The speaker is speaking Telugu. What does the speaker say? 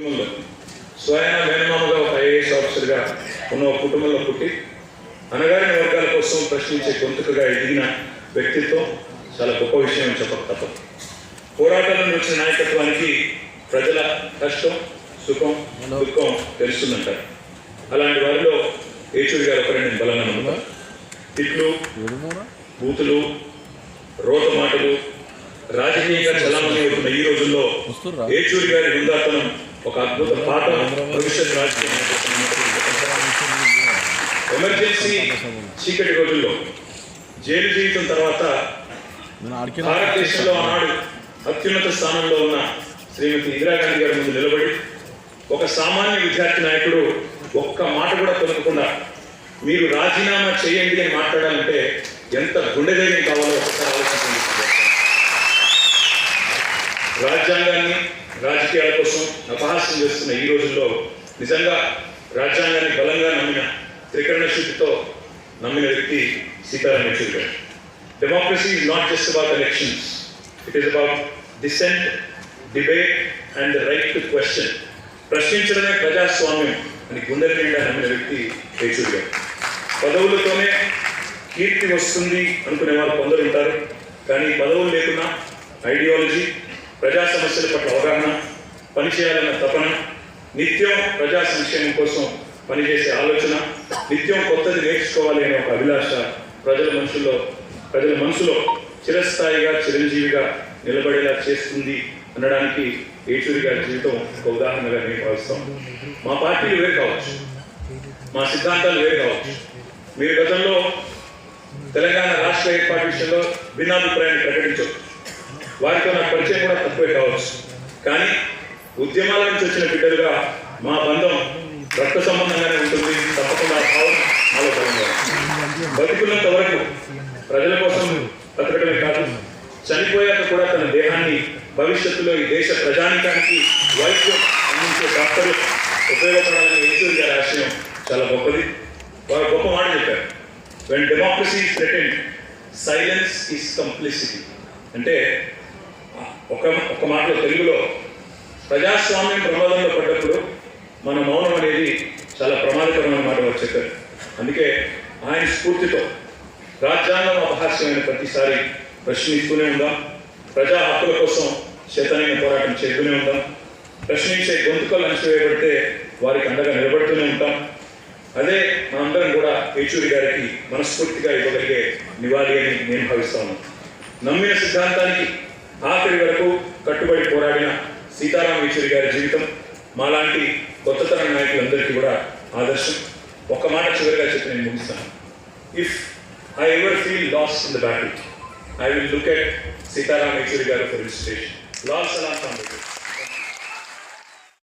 కుటుంబంలో స్వయం మేనమామగా ఒక ఐఏఎస్ ఆఫీసర్గా ఉన్న ఒక కుటుంబంలో పుట్టి అనగారిన వర్గాల కోసం ప్రశ్నించే గొంతుకగా ఎదిగిన వ్యక్తిత్వం చాలా గొప్ప విషయం అని చెప్పక తప్పదు. పోరాటాల నుండి వచ్చిన నాయకత్వానికి ప్రజల కష్టం సుఖం దుఃఖం తెలుస్తుందంటారు. అలాంటి వారిలో ఏచూరి గారు ఒకరే నేను బలంగా నమ్ముతాను. తిట్లు బూతులు రోత మాటలు రాజకీయంగా చలామణి అవుతున్న ఈ రోజుల్లో? ఏచూరి గారి బృందాతనం ఒక అద్భుత పాఠం భవిష్యత్ రాజ్యం ఎమర్జెన్సీ చీకటి రోజుల్లో జైలు జీవితం తర్వాత భారతదేశంలో ఆనాడు అత్యున్నత స్థానంలో ఉన్న శ్రీమతి ఇందిరాగాంధీ గారి ముందు నిలబడి ఒక సామాన్య విద్యార్థి నాయకుడు ఒక్క మాట కూడా పలుకకుండా మీరు రాజీనామా చేయండి అని మాట్లాడాలంటే ఎంత గుండెధైర్యం కావాలో ఒకసారి ఆలోచించండి. రాజ్యాంగాన్ని రాజకీయాల కోసం అపహాస్యం చేస్తున్న ఈ రోజుల్లో నిజంగా రాజ్యాంగాన్ని బలంగా నమ్మిన త్రికరణ శుద్ధితో నమ్మిన వ్యక్తి సీతారాం యెచూరి గారు democracy is not just about elections it is about dissent debate and the right to question ప్రశ్నించడమే ప్రజాస్వామ్యం అని గుండెల నిండా నమ్మిన వ్యక్తి యేచూరి గారు పదవులతోనే కీర్తి వస్తుంది అనుకునే వారు కొందరు ఉంటారు. కానీ పదవులు లేకున్నా ఐడియాలజీ ప్రజా సమస్యల పట్ల అవగాహన పనిచేయాలన్న తపన నిత్యం ప్రజా సంక్షేమం కోసం పనిచేసే ఆలోచన నిత్యం కొత్తది నేర్చుకోవాలి అనే ఒక అభిలాష ప్రజల మనుషుల్లో ప్రజల మనసులో చిరస్థాయిగా చిరంజీవిగా నిలబడేలా చేస్తుంది అనడానికి ఏచూరి గారి జీవితం ఒక ఉదాహరణగా నేను భావిస్తాం. మా పార్టీలు వేరు కావచ్చు. మా సిద్ధాంతాలు వేరు కావచ్చు. మీరు గతంలో తెలంగాణ రాష్ట్ర ఏర్పాటు విషయంలో భిన్నాభిప్రాయాన్ని ప్రకటించవచ్చు. వారితో నా పరిచయం కూడా తక్కువే కావచ్చు. కానీ ఉద్యమాల నుంచి వచ్చిన బిడ్డలుగా మా బంధం రక్త సంబంధంగానే ఉంటుంది. తప్పకుండా భావం మాలో బతికున్నంత వరకు ప్రజల కోసం బతకడమే కాదు చనిపోయాక కూడా తన దేహాన్ని భవిష్యత్తులో ఈ దేశ ప్రజానికానికి వైద్యం అందించే డాక్టర్లు ఉపయోగపడాలని యేచూరి గారి ఆశయం చాలా గొప్పది. వారు గొప్ప మాట చెప్పారు. When democracy is threatened silence is complicity అంటే ఒక ఒక మాటలో తెలుగులో. ప్రజాస్వామ్యం ప్రమాదంలో పడ్డప్పుడు మన మౌనం అనేది చాలా ప్రమాదకరమైన మాట వారు చెప్పారు. అందుకే ఆయన స్ఫూర్తితో రాజ్యాంగం అపహాస్యమైన ప్రతిసారి ప్రశ్నిస్తూనే ఉందాం. ప్రజా హక్కుల కోసం చేతనైన పోరాటం చేస్తూనే ఉంటాం ప్రశ్నించే గొంతుకలు అణచివేయబడితే వారికి అండగా నిలబడుతూనే ఉంటాం. అదే మనందరం కూడా ఏచూరి గారికి మనస్ఫూర్తిగా ఇవ్వగలిగే నివాళి అని నేను భావిస్తాను నమ్మిన సిద్ధాంతానికి ఆఖరి వరకు కట్టుబడి పోరాడిన సీతారాం యేచూరి గారి జీవితం మాలాంటి కొత్త తరం నాయకులందరికీ కూడా ఆదర్శం. ఒక్క మాట చివరిగా చెప్పి నేను ముగిస్తాను. If I ever feel loss in the battle I will look at Sitaram Yechury garu for inspiration loss అలా